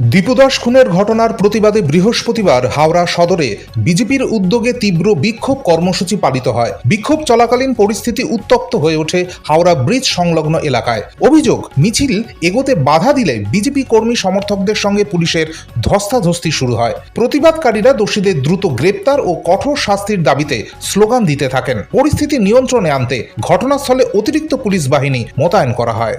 দীপুদাস খুনের ঘটনার প্রতিবাদে বৃহস্পতিবার হাওড়া সদরে বিজেপির উদ্যোগে তীব্র বিক্ষোভ কর্মসূচি পালিত হয়। বিক্ষোভ চলাকালীন পরিস্থিতি উত্তপ্ত হয়ে ওঠে হাওড়া ব্রিজ সংলগ্ন এলাকায়। অভিযোগ, মিছিল এগোতে বাধা দিলে বিজেপি কর্মী সমর্থকদের সঙ্গে পুলিশের ধস্তাধস্তি শুরু হয়। প্রতিবাদকারীরা দোষীদের দ্রুত গ্রেপ্তার ও কঠোর শাস্তির দাবিতে স্লোগান দিতে থাকেন। পরিস্থিতি নিয়ন্ত্রণে আনতে ঘটনাস্থলে অতিরিক্ত পুলিশ বাহিনী মোতায়েন করা হয়।